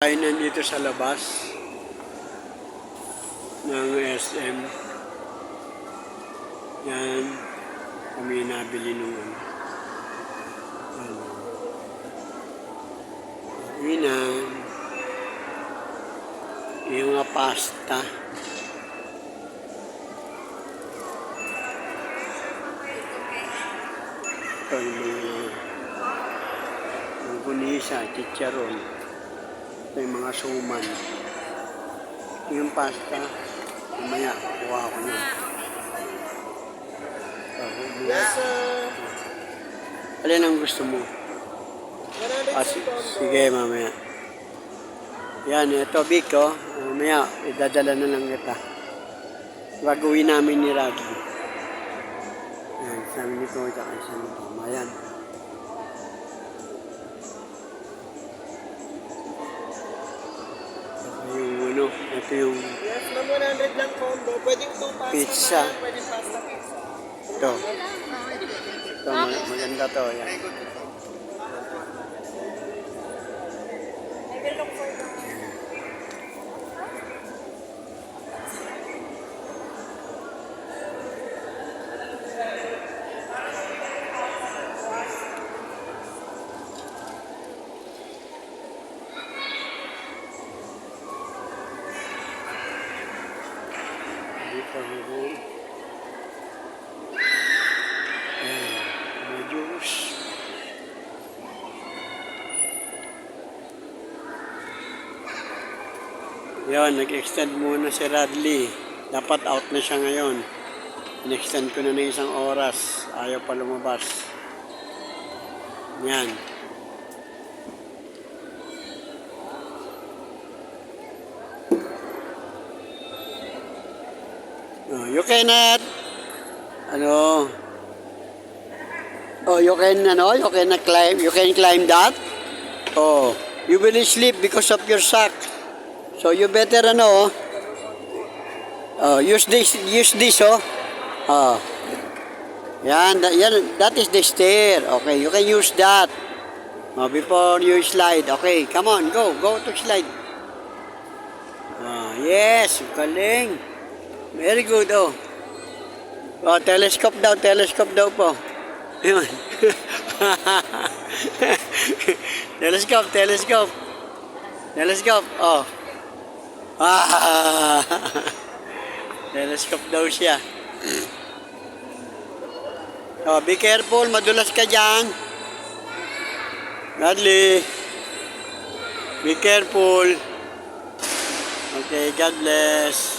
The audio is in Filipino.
Tayo nandito sa labas ng SM. Yan. Kami nabili nung ano. ano. Inan. Yung mga pasta. Ito yung mga yung gunisa, chicharon. Ito yung mga suman. Ito yung pasta. Mamaya, kuha ko na. Yes, sir. Alin ang gusto mo? 100 Ah, si- sige, mamaya. Yan, ito, Biko. Mamaya, idadala na lang kita. Gagawin namin ni Radley. Yan, sabi nito, tsaka isa nito. Mayan. Ito ito yung Yes, ma'am, 100 lang combo. Pwedeng 2 pasta Pizza. na, pwedeng pasta pizza. ito. Ito, mag- maganda to. Yan. Dito ako. Ayan, may juice. Yan, nag-extend muna si Radley. Dapat out na siya ngayon. In-extend ko na ng isang oras. Ayaw pa lumabas. Yan. Oh, you cannot ano Oh, you can ano, you can climb, you can climb that. Oh, you will sleep because of your sack. So you better ano Oh, use this use this oh. Oh. Yan, that, yan, that is the stair. Okay, you can use that. Oh, before you slide. Okay, come on, go, go to slide. Ah, yes, galing. Very good, oh. Oh, telescope daw, telescope daw po. Yun. telescope, telescope. Telescope, oh. Ah. telescope daw siya. Oh, be careful, madulas ka dyan. Godly. Be careful. Okay, God bless.